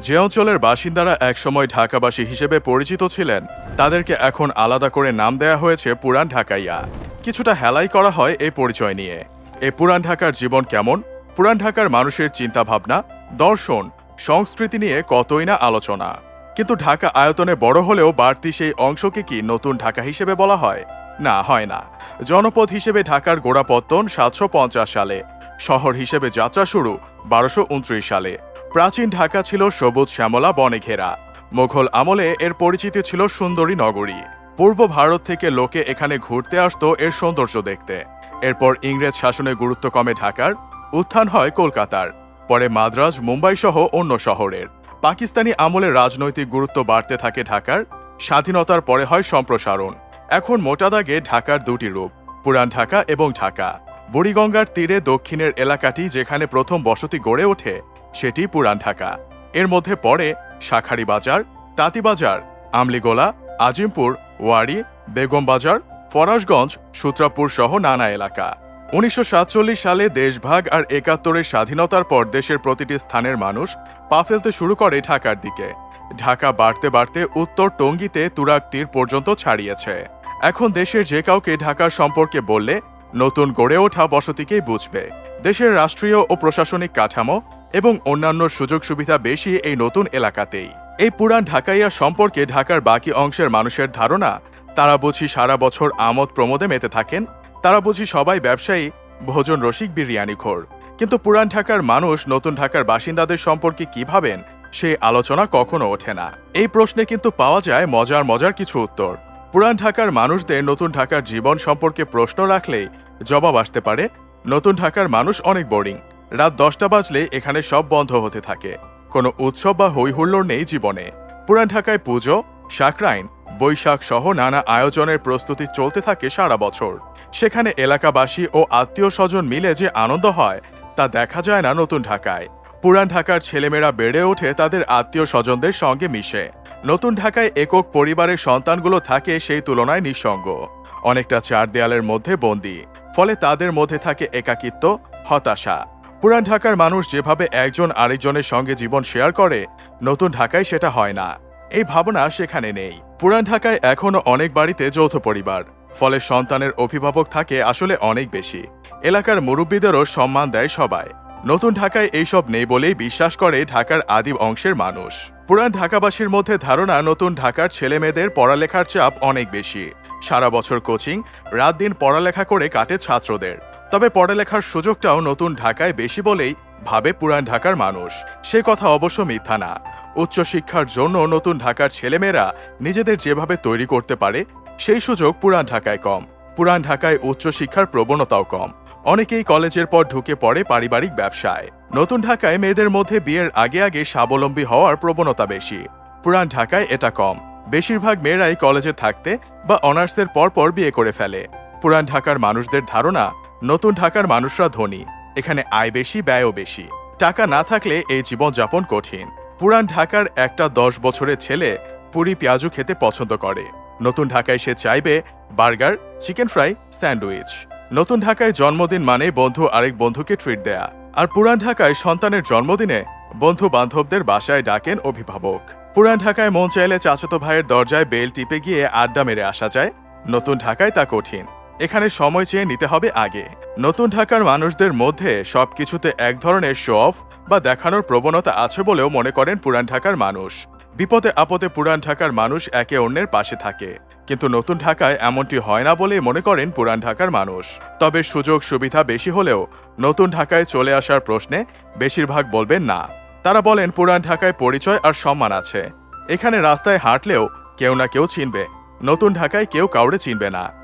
যে অঞ্চলের বাসিন্দারা একসময় ঢাকাবাসী হিসেবে পরিচিত ছিলেন, তাদেরকে এখন আলাদা করে নাম দেয়া হয়েছে পুরান ঢাকাইয়া। কিছুটা হেলাই করা হয় এই পরিচয় নিয়ে। এ পুরান ঢাকার জীবন কেমন? পুরান ঢাকার মানুষের চিন্তাভাবনা, দর্শন, সংস্কৃতি নিয়ে কতই না আলোচনা। কিন্তু ঢাকা আয়তনে বড় হলেও বাড়তি সেই অংশকে কি নতুন ঢাকা হিসেবে বলা হয়? না হয় না। জনপদ হিসেবে ঢাকার গোড়াপত্তন সাতশো পঞ্চাশ সালে, শহর হিসেবে যাত্রা শুরু বারোশো সালে। প্রাচীন ঢাকা ছিল সবুজ শ্যামলা, বনে ঘেরা। মোঘল আমলে এর পরিচিতি ছিল সুন্দরী নগরী। পূর্ব ভারত থেকে লোকে এখানে ঘুরতে আসতো এর সৌন্দর্য দেখতে। এরপর ইংরেজ শাসনে গুরুত্ব কমে ঢাকার, উত্থান হয় কলকাতার। পরে মাদ্রাজ, মুম্বাই সহ অন্য শহরের। পাকিস্তানি আমলে রাজনৈতিক গুরুত্ব বাড়তে থাকে ঢাকার, স্বাধীনতার পরে হয় সম্প্রসারণ। এখন মোটা দাগে ঢাকার দুটি রূপ, পুরান ঢাকা এবং ঢাকা। বুড়িগঙ্গার তীরে দক্ষিণের এলাকাটি যেখানে প্রথম বসতি গড়ে ওঠে সেটি পুরান ঢাকা। এর মধ্যে পড়ে শাখারি বাজার তাঁতিবাজার আমলিগোলা, আজিমপুর, ওয়ারি, বেগম বাজার, ফরাসগঞ্জ, সূত্রাপুর সহ নানা এলাকা। উনিশশো সাতচল্লিশ সালে দেশভাগ আর একাত্তরের স্বাধীনতার পর দেশের প্রতিটি স্থানের মানুষ পা ফেলতে শুরু করে ঢাকার দিকে। ঢাকা বাড়তে বাড়তে উত্তর টঙ্গীতে তুরাগ তীর পর্যন্ত ছাড়িয়েছে। এখন দেশের যে কাউকে ঢাকার সম্পর্কে বললে নতুন গড়ে ওঠা বসতিকেই বুঝবে। দেশের রাষ্ট্রীয় ও প্রশাসনিক কাঠামো এবং অন্যান্য সুযোগ সুবিধা বেশি এই নতুন এলাকাতেই। এই পুরান ঢাকাইয়া সম্পর্কে ঢাকার বাকি অংশের মানুষের ধারণা, তারা বুঝি সারা বছর আমোদ প্রমোদে মেতে থাকেন, তারা বুঝি সবাই ব্যবসায়ী, ভোজন রসিক বিরিয়ানি খোর। কিন্তু পুরান ঢাকার মানুষ নতুন ঢাকার বাসিন্দাদের সম্পর্কে কি ভাবেন, সে আলোচনা কখনো ওঠে না। এই প্রশ্নে কিন্তু পাওয়া যায় মজার মজার কিছু উত্তর। পুরান ঢাকার মানুষদের নতুন ঢাকার জীবন সম্পর্কে প্রশ্ন রাখলেই জবাব আসতে পারে, নতুন ঢাকার মানুষ অনেক বোরিং রাত দশটা বাজলে এখানে সব বন্ধ হতে থাকে। কোনো উৎসব বা হৈহুল্লোড় নেই জীবনে। পুরান ঢাকায় পুজো সাকরাইন বৈশাখ সহ নানা আয়োজনের প্রস্তুতি চলতে থাকে সারা বছর। সেখানে এলাকাবাসী ও আত্মীয় স্বজন মিলে যে আনন্দ হয়, তা দেখা যায় না নতুন ঢাকায়। পুরান ঢাকার ছেলেমেয়েরা বেড়ে ওঠে তাদের আত্মীয় স্বজনদের সঙ্গে মিশে। নতুন ঢাকায় একক পরিবারের সন্তানগুলো থাকে সেই তুলনায় নিঃসঙ্গ। অনেকটা চার দেয়ালের মধ্যে বন্দী। ফলে তাদের মধ্যে থাকে একাকিত্ব, হতাশা। পুরান ঢাকার মানুষ যেভাবে একজন আরেকজনের সঙ্গে জীবন শেয়ার করে, নতুন ঢাকায় সেটা হয় না। এই ভাবনা সেখানে নেই। পুরান ঢাকায় এখনও অনেক বাড়িতে যৌথ পরিবার। ফলে সন্তানের অভিভাবক থাকে আসলে অনেক বেশি। এলাকার মুরব্বীদেরও সম্মান দেয় সবাই। নতুন ঢাকায় এইসব নেই বলেই বিশ্বাস করে ঢাকার আদিম অংশের মানুষ। পুরান ঢাকাবাসীর মধ্যে ধারণা নতুন ঢাকার ছেলেমেয়েদের পড়ালেখার চাপ অনেক বেশি। সারা বছর কোচিং, রাত দিন পড়ালেখা করে কাটে ছাত্রদের। তবে পড়ালেখার সুযোগটাও নতুন ঢাকায় বেশি বলেই ভাবে পুরান ঢাকার মানুষ। সে কথা অবশ্য মিথ্যা না। উচ্চশিক্ষার জন্য নতুন ঢাকার ছেলেমেয়েরা নিজেদের যেভাবে তৈরি করতে পারে, সেই সুযোগ পুরান ঢাকায় কম। পুরান ঢাকায় উচ্চশিক্ষার প্রবণতাও কম। অনেকেই কলেজের পর ঢুকে পড়ে পারিবারিক ব্যবসায়। নতুন ঢাকায় মেয়েদের মধ্যে বিয়ের আগে আগে স্বাবলম্বী হওয়ার প্রবণতা বেশি। পুরান ঢাকায় এটা কম। বেশিরভাগ মেয়েরাই কলেজে থাকতে বা অনার্সের পর পর বিয়ে করে ফেলে। পুরান ঢাকার মানুষদের ধারণা নতুন ঢাকার মানুষরা ধনী। এখানে আয় বেশি, ব্যয়ও বেশি। টাকা না থাকলে এই জীবনযাপন কঠিন। পুরান ঢাকার একটা দশ বছরের ছেলে পুরি পেঁয়াজু খেতে পছন্দ করে। নতুন ঢাকায় সে চাইবে বার্গার, চিকেন ফ্রাই, স্যান্ডউইচ। নতুন ঢাকায় জন্মদিন মানে বন্ধু আরেক বন্ধুকে ট্রিট দেয়া। আর পুরান ঢাকায় সন্তানের জন্মদিনে বন্ধু বান্ধবদের বাসায় ডাকেন অভিভাবক। পুরান ঢাকায় মন চাইলে চাচাতো ভাইয়ের দরজায় বেল টিপে গিয়ে আড্ডা মেরে আসা যায়। নতুন ঢাকায় তা কঠিন। এখানে সময় চেয়ে নিতে হবে আগে। নতুন ঢাকার মানুষদের মধ্যে সবকিছুতে এক ধরনের শো অফ বা দেখানোর প্রবণতা আছে বলেও মনে করেন পুরান ঢাকার মানুষ। বিপদে আপদে পুরান ঢাকার মানুষ একে অন্যের পাশে থাকে। কিন্তু নতুন ঢাকায় এমনটি হয় না বলে মনে করেন পুরান ঢাকার মানুষ। তবে সুযোগ সুবিধা বেশি হলেও নতুন ঢাকায় চলে আসার প্রশ্নে বেশিরভাগ বলবেন না। তারা বলেন পুরান ঢাকায় পরিচয় আর সম্মান আছে। এখানে রাস্তায় হাঁটলেও কেউ না কেউ চিনবে। নতুন ঢাকায় কেউ কাউরে চিনবে না।